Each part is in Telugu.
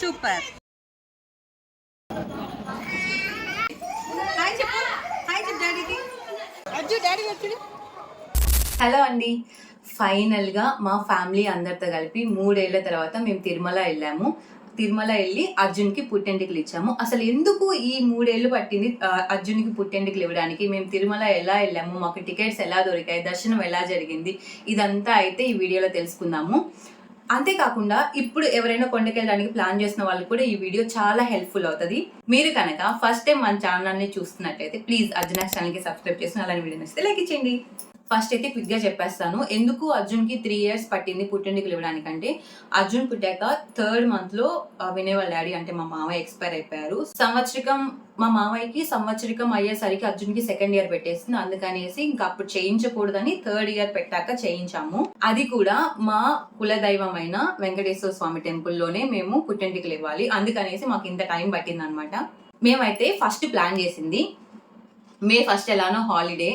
సూపర్. హలో అండి. ఫైనల్గా మా ఫ్యామిలీ అందరితో కలిపి మూడేళ్ళ తర్వాత మేము తిరుమల వెళ్ళాము. తిరుమల వెళ్ళి అర్జున్కి పుట్టెంటికలు ఇచ్చాము. అసలు ఎందుకు ఈ మూడేళ్ళు పట్టింది అర్జున్కి పుట్టెంటికలు ఇవ్వడానికి? మేము తిరుమల ఎలా వెళ్ళాము? మాకు టికెట్స్ ఎలా దొరికాయి? దర్శనం ఎలా జరిగింది? ఇదంతా అయితే ఈ వీడియోలో తెలుసుకుందాము. అంతేకాకుండా ఇప్పుడు ఎవరైనా కొండకెళ్ళడానికి ప్లాన్ చేసిన వాళ్ళకి కూడా ఈ వీడియో చాలా హెల్ప్ఫుల్ అవుతుంది. మీరు కనుక ఫస్ట్ టైం మన ఛానల్ని చూస్తున్నట్టయితే ప్లీజ్ అర్జున్ ఛానల్కి సబ్స్క్రైబ్ చేసిన అలాంటి వీడియో నచ్చితే లైక్ ఇచ్చేయండి. ఫస్ట్ అయితే క్విక్గా చెప్పేస్తాను. ఎందుకు అర్జున్కి త్రీ ఇయర్స్ పట్టింది పుట్టింటికి ఇవ్వడానికంటే అర్జున్ పుట్టాక థర్డ్ మంత్లో ఆ, వినయ్ వాళ్ళ డాడీ అంటే మా మామయ్య ఎక్స్పైర్ అయిపోయారు. సంవత్సరికం మా మామయ్యకి సంవత్సరికం అయ్యేసరికి అర్జున్కి సెకండ్ ఇయర్ పెట్టేసింది. అందుకనేసి ఇంకా అప్పుడు చేయించకూడదని థర్డ్ ఇయర్ పెట్టాక చేయించాము. అది కూడా మా కులదైవమైన వెంకటేశ్వర స్వామి టెంపుల్లోనే మేము పుట్టింటికలు ఇవ్వాలి అందుకనేసి మాకు ఇంత టైం పట్టింది అనమాట మేమైతే ఫస్ట్ ప్లాన్ చేసింది. మే ఫస్ట్ ఎలానో హాలిడే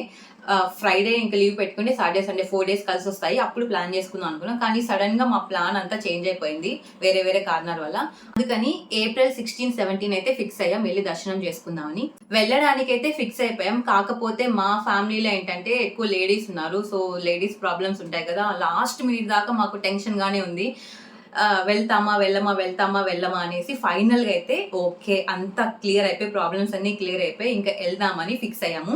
ఫ్రైడే ఇంకా లీవ్ పెట్టుకుంటే సాటర్డే సండే ఫోర్ డేస్ కలిసి వస్తాయి. అప్పుడు ప్లాన్ చేసుకుందాం అనుకున్నాం. కానీ సడన్గా మా ప్లాన్ అంతా చేంజ్ అయిపోయింది వేరే వేరే కారణాల వల్ల. అందుకని ఏప్రిల్ సిక్స్టీన్ సెవెంటీన్ అయితే ఫిక్స్ అయ్యాం. వెళ్ళి దర్శనం చేసుకుందామని. వెళ్ళడానికి అయితే ఫిక్స్ అయిపోయాం. కాకపోతే మా ఫ్యామిలీలో ఏంటంటే ఎక్కువ లేడీస్ ఉన్నారు. సో లేడీస్ ప్రాబ్లమ్స్ ఉంటాయి కదా. లాస్ట్ మినిట్ దాకా మాకు టెన్షన్ గానే ఉంది. వెళ్తామా వెళ్ళమా వెళ్తామా వెళ్ళమా అనేసి ఫైనల్గా అయితే ఓకే అంతా క్లియర్ అయిపోయి ప్రాబ్లమ్స్ అన్ని క్లియర్ అయిపోయి ఇంకా వెళ్దామని ఫిక్స్ అయ్యాము.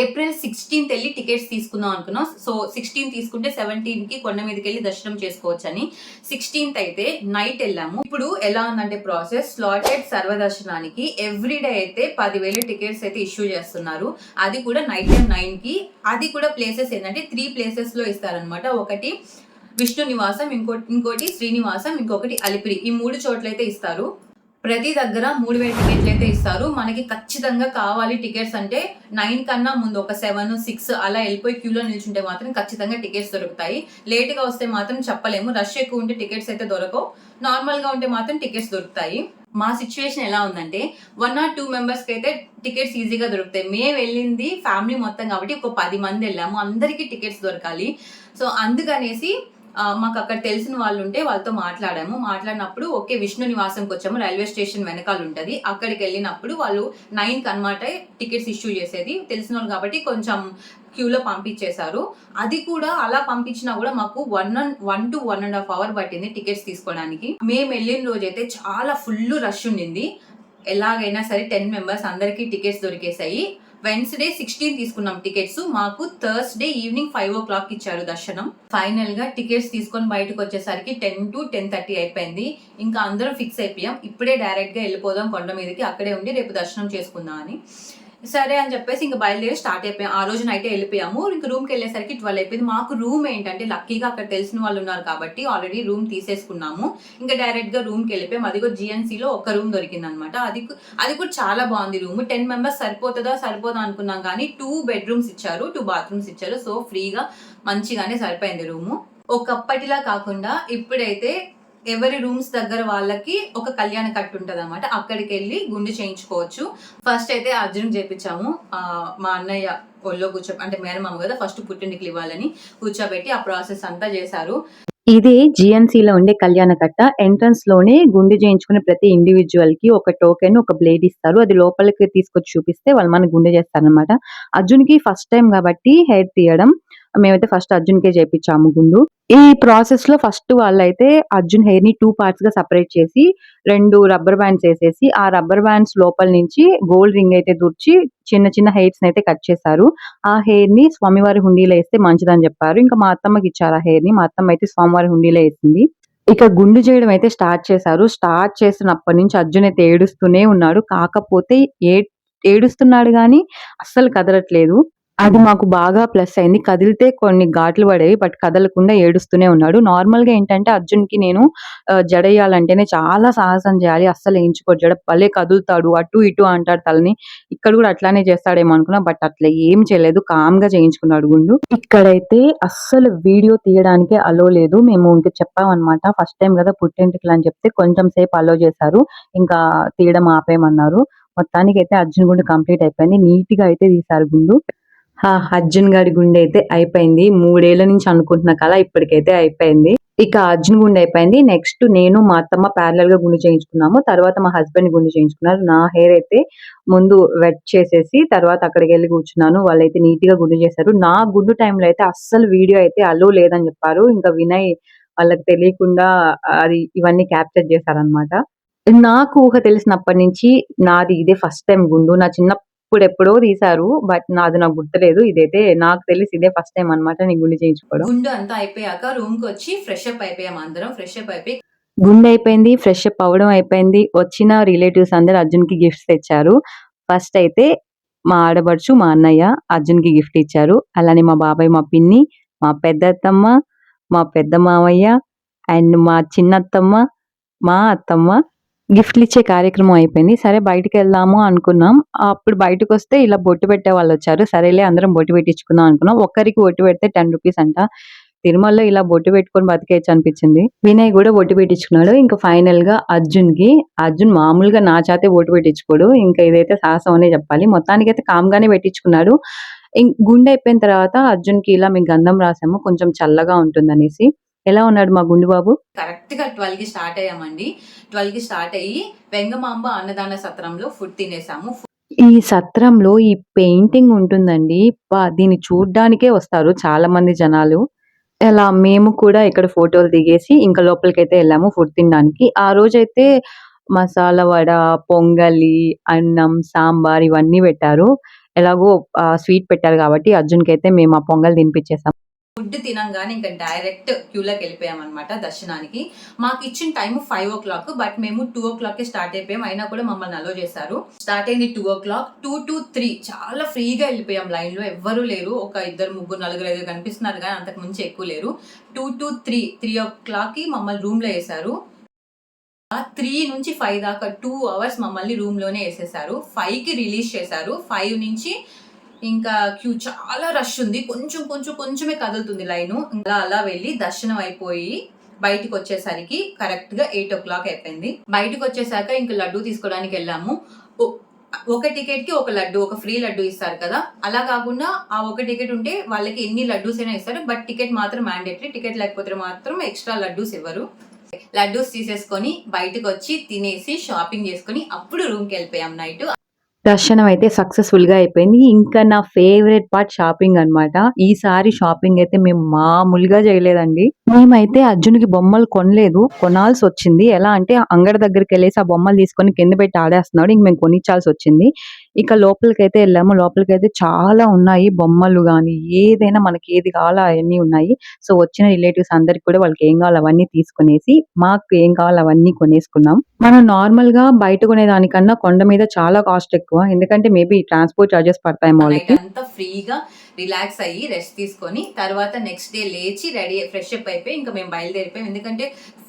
ఏప్రిల్ సిక్స్టీన్త్ వెళ్ళి టికెట్స్ తీసుకుందాం అనుకున్నాం. సో సిక్స్టీన్ తీసుకుంటే సెవెంటీన్కి కొండ మీదకి వెళ్ళి దర్శనం చేసుకోవచ్చు అని సిక్స్టీన్త్ అయితే నైట్ వెళ్ళాము. ఇప్పుడు ఎలా ఉందంటే ప్రాసెస్ స్లాటెడ్ సర్వదర్శనానికి ఎవ్రీ డే అయితే పదివేలు టికెట్స్ అయితే ఇష్యూ చేస్తున్నారు. అది కూడా నైట్ టైం నైన్కి అది కూడా ప్లేసెస్ ఏంటంటే త్రీ ప్లేసెస్లో ఇస్తారనమాట ఒకటి విష్ణు నివాసం ఇంకోటి ఇంకోటి శ్రీనివాసం ఇంకొకటి అలిపిరి. ఈ మూడు చోట్లయితే ఇస్తారు. ప్రతి దగ్గర మూడు వేల టికెట్లు అయితే ఇస్తారు. మనకి ఖచ్చితంగా కావాలి టికెట్స్ అంటే నైన్ కన్నా ముందు ఒక సెవెన్ సిక్స్ అలా వెళ్ళిపోయి క్యూలో నిల్చుంటే మాత్రం ఖచ్చితంగా టికెట్స్ దొరుకుతాయి. లేట్గా వస్తే మాత్రం చెప్పలేము. రష్ ఎక్కువ ఉంటే టికెట్స్ అయితే దొరకవు. నార్మల్గా ఉంటే మాత్రం టికెట్స్ దొరుకుతాయి. మా సిచ్యువేషన్ ఎలా ఉందంటే వన్ ఆర్ టూ మెంబర్స్కి అయితే టికెట్స్ ఈజీగా దొరుకుతాయి. మేము వెళ్ళింది ఫ్యామిలీ మొత్తం కాబట్టి ఒక పది మంది వెళ్ళాము. అందరికీ టికెట్స్ దొరకాలి. సో అందుకనేసి మాకు అక్కడ తెలిసిన వాళ్ళు ఉంటే వాళ్ళతో మాట్లాడాము. మాట్లాడినప్పుడు ఓకే విష్ణు నివాసంకి వచ్చాము. రైల్వే స్టేషన్ వెనకాల ఉంటుంది. అక్కడికి వెళ్ళినప్పుడు వాళ్ళు నైన్కి అనమాట టికెట్స్ ఇష్యూ చేసేది. తెలిసిన వాళ్ళు కాబట్టి కొంచెం క్యూలో పంపించేశారు. అది కూడా అలా పంపించినా కూడా మాకు one one to one and half hour పట్టింది టికెట్స్ తీసుకోవడానికి. మేము వెళ్ళిన రోజు అయితే చాలా ఫుల్ రష్ ఉండింది. ఎలాగైనా సరే టెన్ మెంబర్స్ అందరికీ టికెట్స్ దొరికేసాయి వెన్స్డే సిక్స్టీన్ తీసుకున్నాం టికెట్స్ మాకు Thursday evening five o'clock ఇచ్చారు దర్శనం. ఫైనల్గా టికెట్స్ తీసుకొని బయటకు వచ్చేసరికి టెన్ టు టెన్ థర్టీ అయిపోయింది. ఇంకా అందరం ఫిక్స్ అయిపోయాం. ఇప్పుడే డైరెక్ట్గా వెళ్ళిపోదాం కొండ మీదకి. అక్కడే ఉండి రేపు దర్శనం చేసుకుందాం అని సరే అని చెప్పేసి ఇంకా బయలుదేరి స్టార్ట్ అయిపోయాం. ఆ రోజు నైట్ వెళ్ళిపోయాము. ఇంకా రూమ్కి వెళ్ళేసరికి ట్వెల్వ్ అయిపోయింది. మాకు రూమ్ ఏంటంటే లక్కీగా అక్కడ తెలిసిన వాళ్ళు ఉన్నారు కాబట్టి ఆల్రెడీ రూమ్ తీసేసుకున్నాము. ఇంకా డైరెక్ట్గా రూమ్కి వెళ్ళిపోయాం. అది కూడా ఒక రూమ్ దొరికింది అనమాట అది అది కూడా చాలా బాగుంది రూమ్ టెన్ మెంబర్స్ సరిపోతుందా? సరిపోదా అనుకున్నాం కానీ టూ బెడ్రూమ్స్ ఇచ్చారు. టూ బాత్రూమ్స్ ఇచ్చారు. సో ఫ్రీగా మంచిగానే సరిపోయింది రూము ఒకప్పటిలా కాకుండా ఇప్పుడైతే ఎవరి రూమ్స్ దగ్గర వాళ్ళకి ఒక కళ్యాణ కట్టు ఉంటుంది అనమాట అక్కడికి వెళ్ళి గుండు చేయించుకోవచ్చు. ఫస్ట్ అయితే అర్జున్ చేపించాము. మా అన్నయ్య ఒళ్ళో కూర్చో అంటే మేనమామ కదా ఫస్ట్ పుట్టింటికి ఇవ్వాలని కూర్చోబెట్టి ఆ ప్రాసెస్ అంతా చేశారు. ఇది జిఎన్సీలో లో ఉండే కళ్యాణ కట్ట. ఎంట్రన్స్లోనే గుండు చేయించుకునే ప్రతి ఇండివిజువల్కి ఒక టోకెన్ ఒక బ్లేడ్ ఇస్తారు. అది లోపలికి తీసుకొచ్చి చూపిస్తే వాళ్ళు మన గుండె చేస్తారనమాట అర్జున్కి ఫస్ట్ టైం కాబట్టి హెయిర్ తీయడం మేమైతే ఫస్ట్ అర్జున్ కే చేపించాము గుండు. ఈ ప్రాసెస్లో ఫస్ట్ వాళ్ళైతే అర్జున్ హెయిర్ని టూ పార్ట్స్గా సపరేట్ చేసి రెండు రబ్బర్ బ్యాండ్స్ వేసేసి ఆ రబ్బర్ బ్యాండ్స్ లోపల నుంచి గోల్డ్ రింగ్ అయితే దూర్చి చిన్న చిన్న హెయిర్స్ అయితే కట్ చేశారు. ఆ హెయిర్ని స్వామివారి హుండీలో వేస్తే మంచిదని చెప్పారు. ఇంకా మా అత్తమ్మకి ఇచ్చారు ఆ హెయిర్ని. మా అత్తమ్మ అయితే స్వామివారి హుండీలో వేసింది. ఇక గుండు చేయడం అయితే స్టార్ట్ చేశారు. స్టార్ట్ చేసినప్పటి నుంచి అర్జున్ అయితే ఏడుస్తూనే ఉన్నాడు. కాకపోతే ఏ ఏడుస్తున్నాడు గాని అస్సలు కదలట్లేదు. అది మాకు బాగా ప్లస్ అయింది. కదిలితే కొన్ని ఘాట్లు పడేవి. బట్ కదలకుండా ఏడుస్తూనే ఉన్నాడు. నార్మల్‌గా ఏంటంటే అర్జున్‌కి నేను జడేయాలంటేనే చాలా సాహసం చేయాలి. అస్సలు ఏయించుకోడు జడ. భలే కదులుతాడు. అటు ఇటు అంటాడు తలని. ఇక్కడ కూడా అట్లానే చేస్తాడేమో అనుకున్నా. బట్ అట్లా ఏం చేయలేదు. కామ్‌గా చేయించుకున్నాడు గుండు. ఇక్కడైతే అస్సలు వీడియో తీయడానికే అలో లేదు. మేము ఇంక చెప్పామన్నమాట. ఫస్ట్ టైం కదా పుట్టింటికి అని చెప్తే కొంచెం సేపు అలో చేశారు. ఇంకా తీయడం ఆపేయమన్నారు. అయితే అర్జున్ గుండు కంప్లీట్ అయిపోయింది. నీట్గా అయితే తీశారు గుండు. ఆ! అర్జున్ గారి గుండె అయితే అయిపోయింది. మూడేళ్ళ నుంచి అనుకుంటున్న కల ఇప్పటికైతే అయిపోయింది. ఇక అర్జున్ గుండె అయిపోయింది. నెక్స్ట్ నేను మా అత్తమ్మ ప్యారలెల్‌గా గుండు చేయించుకున్నాము. తర్వాత మా హస్బెండ్ గుండు చేయించుకున్నారు. నా హెయిర్ అయితే ముందు వెట్ చేసేసి తర్వాత అక్కడికి వెళ్ళి కూర్చున్నాను. వాళ్ళైతే నీట్‌గా గుండు చేశారు. నా గుండు టైంలో అయితే అస్సలు వీడియో అయితే అలో లేదని చెప్పారు. ఇంకా వినయ్ వాళ్ళకి తెలియకుండా అది ఇవన్నీ క్యాప్చర్ చేశారనమాట నాకు ఊహ తెలిసినప్పటి నుంచి నాది ఇదే ఫస్ట్ టైం గుండు. నా చిన్న చిన్నప్పుడు ఎప్పుడో తీశారు. బట్ నాది నాకు గుర్తులేదు. ఇదైతే నాకు తెలిసి ఇదే ఫస్ట్ టైమ్ అన్నమాట నేను గుండు చేయించుకోవడం. గుండు అంతా అయిపోయాక రూమ్‌కొచ్చి ఫ్రెష్ అప్ అయిపోయాం అందరం. ఫ్రెష్ అప్ అయిపోయి గుండు అయిపోయింది. ఫ్రెష్ అప్ అవ్వడం అయిపోయింది. వచ్చిన రిలేటివ్స్ అందరూ అర్జున్‌కి గిఫ్ట్స్ తెచ్చారు. ఫస్ట్ అయితే మా ఆడపడుచు, మా అన్నయ్య అర్జున్‌కి గిఫ్ట్ ఇచ్చారు. అలానే మా బాబాయ్, మా పిన్ని, మా పెద్దత్తమ్మ, మా పెద్ద మామయ్య అండ్ మా చిన్నత్తమ్మ, మా అత్తమ్మ గిఫ్ట్‌లు ఇచ్చే కార్యక్రమం అయిపోయింది. సరే బయటికెళ్దాము అనుకున్నాం. అప్పుడు బయటకు వస్తే ఇలా బొట్టు పెట్టే వాళ్ళు వచ్చారు సరేలే అందరం బొట్టు పెట్టించుకుందాం అనుకున్నాం. ఒక్కరికి బొట్టు పెడితే 10 రూపీస్ అంట. తిరుమలలో ఇలా బొట్టు పెట్టుకొని బతికేయచ్చు అనిపించింది. వినయ్ కూడా బొట్టు పెట్టించుకున్నాడు. ఇంకా ఫైనల్గా అర్జున్కి అర్జున్ మామూలుగా నా చేతే బొట్టు పెట్టించుకోడు. ఇంకా ఇదైతే సాహసం అనే చెప్పాలి. మొత్తానికైతే కామ్‌గానే పెట్టించుకున్నాడు. ఇం గుండె అయిపోయిన తర్వాత అర్జున్కి ఇలా మేము గంధం రాసాము. కొంచెం చల్లగా ఉంటుందనేసి. ఎలా ఉన్నాడు మా గుండు బాబు? కరెక్ట్‌గా 12కి స్టార్ట్ అయ్యామండి. 12కి స్టార్ట్ అయ్యి వెంగమాంబ అన్నదాన సత్రంలో ఫుడ్ తినేసాము. ఈ సత్రంలో ఈ పెయింటింగ్ ఉంటుందండి. దీన్ని చూడ్డానికే వస్తారు చాలా మంది జనాలు. ఇలా మేము కూడా ఇక్కడ ఫోటోలు దిగేసి ఇంకా లోపలికైతే ఎళ్ళాము ఫుడ్ తినడానికి. ఆ రోజైతే మసాలా వడ, పొంగలి, అన్నం, సాంబార్ ఇవన్నీ పెట్టారు. ఎలాగో స్వీట్ పెట్టారు కాబట్టి అర్జున్‌కైతే మేము ఆ పొంగల్ తినిపించేసాం. ఫుడ్ తినంగానే ఇంకా డైరెక్ట్ క్యూలోకి వెళ్ళిపోయామన్నమాట దర్శనానికి. మాకు ఇచ్చిన time five o'clock but మేము 2:00కే స్టార్ట్ అయిపోయాం. అయినా కూడా మమ్మల్ని అలో చేశారు. స్టార్ట్ అయింది 2:00 2-3 చాలా ఫ్రీగా వెళ్ళిపోయాం లైన్‌లో. ఎవ్వరూ లేరు. ఒక ఇద్దరు, ముగ్గురు, నలుగురు, ఐదు కనిపిస్తున్నారు కానీ అంతకు మించి ఎక్కువ లేరు. 2-3 3:00కి మమ్మల్ని రూమ్‌లో ఏశారు. ఆ 3 నుంచి ఫైవ్ దాకా టూ అవర్స్ మమ్మల్ని రూమ్‌లోనే వేసేసారు ఫైవ్కి రిలీజ్ చేశారు. ఫైవ్ నుంచి ఇంకా క్యూ చాలా రష్ ఉంది. కొంచెం కొంచెం కొంచెమే కదులుతుంది లైను. అలా అలా వెళ్ళి దర్శనం అయిపోయి బయటకొచ్చేసరికి కరెక్ట్గా ఎయిట్ ఓ క్లాక్ అయిపోయింది. బయటికొచ్చేసాక ఇంక లడ్డు తీసుకోవడానికి వెళ్ళాము. ఒక టికెట్కి ఒక లడ్డు ఒక ఫ్రీ లడ్డు ఇస్తారు కదా! అలా కాకుండా ఆ ఒక టికెట్ ఉంటే వాళ్ళకి ఎన్ని లడ్డూస్ అయినా ఇస్తారు. బట్ టికెట్ మాత్రం మ్యాండేటరీ. టికెట్ లేకపోతే మాత్రం ఎక్స్‌ట్రా లడ్డూస్ ఇవ్వరు. లడ్డూస్ తీసేసుకొని బయటకొచ్చి తినేసి షాపింగ్ చేసుకొని అప్పుడు రూమ్‌కి వెళ్ళిపోయాం నైట్. దర్శనం అయితే సక్సెస్‌ఫుల్‌గా అయిపోయింది. ఇంకా నా ఫేవరెట్ పార్ట్ షాపింగ్ అన్నమాట. ఈసారి షాపింగ్ అయితే మేము మామూలుగా చేయలేదండి. మేమైతే అర్జున్‌కి బొమ్మలు కొనలేదు. కొనాల్సి వచ్చింది ఎలా అంటే అంగడి దగ్గరికి వెళ్ళేసి ఆ బొమ్మలు తీసుకొని కింద పెట్టి ఆడేస్తున్నాడు. ఇంక మేము కొనిచ్చాల్సొచ్చింది. ఇక లోపలికైతే వెళ్ళాము లోపలికైతే చాలా ఉన్నాయి. బొమ్మలు గాని, ఏదైనా మనకి ఏది కావాలో అవన్నీ ఉన్నాయి. సో, వచ్చిన రిలేటివ్స్ అందరికి కూడా వాళ్ళకి ఏం కావాలో అవన్నీ తీసుకునేసి మాకు ఏం కావాలో అవన్నీ కొనేసుకున్నాం. మనం నార్మల్గా బయట కొనేదానికన్నా కొండ మీద చాలా కాస్ట్ ఎక్కువ. ఎందుకంటే మేబీ ట్రాన్స్‌పోర్ట్ చార్జెస్ పడతాయి వాళ్ళకి. అంతా ఫ్రీగా రిలాక్స్ అయ్యి రెస్ట్ తీసుకొని తర్వాత నెక్స్ట్ డే లేచి రెడీ ఫ్రెష్ అప్ అయిపోయి ఇంకా మేము బయలుదేరిపోయాం. ఎందుకంటే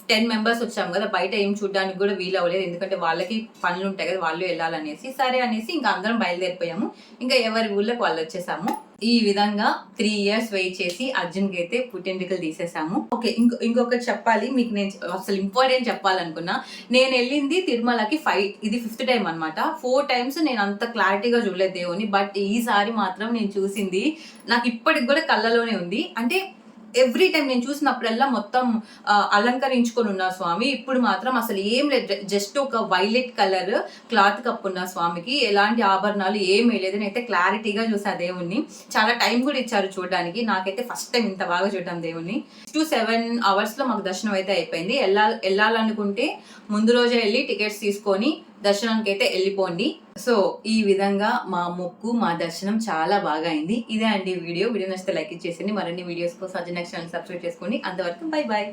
10 మెంబర్స్ వచ్చాం కదా! బయట ఏం చూడడానికి కూడా వీలు అవ్వలేదు. ఎందుకంటే వాళ్ళకి పనులు ఉంటాయి కదా! వాళ్ళు వెళ్ళాలనేసి. సరే అనేసి ఇంకా అందరం బయలుదేరిపోయాము. ఇంకా ఎవరి ఊళ్ళకి వాళ్ళు వచ్చేసాము. ఈ విధంగా త్రీ ఇయర్స్ వెయిట్ చేసి అర్జున్‌కి అయితే పుట్టెంటుకలు తీసేసాము. ఓకే. ఇంకో ఇంకొకటి చెప్పాలి. మీకు నేను అసలు ఇంపార్టెంట్ చెప్పాలనుకున్నా. నేను వెళ్ళింది తిరుమలకి ఫైవ్ ఇది ఫిఫ్త్ టైం అన్నమాట. ఫోర్ టైమ్స్ నేను అంత క్లారిటీగా చూడలేదు దేవుని బట్ ఈసారి మాత్రం నేను చూసింది నాకు ఇప్పటికి కూడా కళ్ళలోనే ఉంది. అంటే ఎవ్రీ టైం నేను చూసినప్పుడల్లా మొత్తం అలంకరించుకొని ఉన్నారు స్వామి. ఇప్పుడు మాత్రం అసలు ఏం లేదు. జస్ట్ ఒక వైలెట్ కలర్ క్లాత్ కప్పున్న స్వామికి ఎలాంటి ఆభరణాలు ఏం వేయలేదు. నేనైతే క్లారిటీగా చూసా దేవుణ్ణి చాలా టైం కూడా ఇచ్చారు చూడడానికి. నాకైతే ఫస్ట్ టైం ఇంత బాగా చూడడం దేవుడిని. 6-7 అవర్స్‌లో మాకు దర్శనం అయితే అయిపోయింది. వెళ్ళాలి వెళ్ళాలనుకుంటే ముందు రోజే వెళ్ళి టికెట్స్ తీసుకొని దర్శనానికి అయితే వెళ్ళిపోండి సో, ఈ విధంగా మా మొక్కు, మా దర్శనం చాలా బాగా అయింది. ఇదే అండి వీడియో. వీడియో నచ్చితే లైక్ ఇచ్చేసేయండి. మరిన్ని వీడియోస్ కోసం అజయ్ ఛానల్ సబ్స్క్రైబ్ చేసుకోండి. అంతవరకు బై బాయ్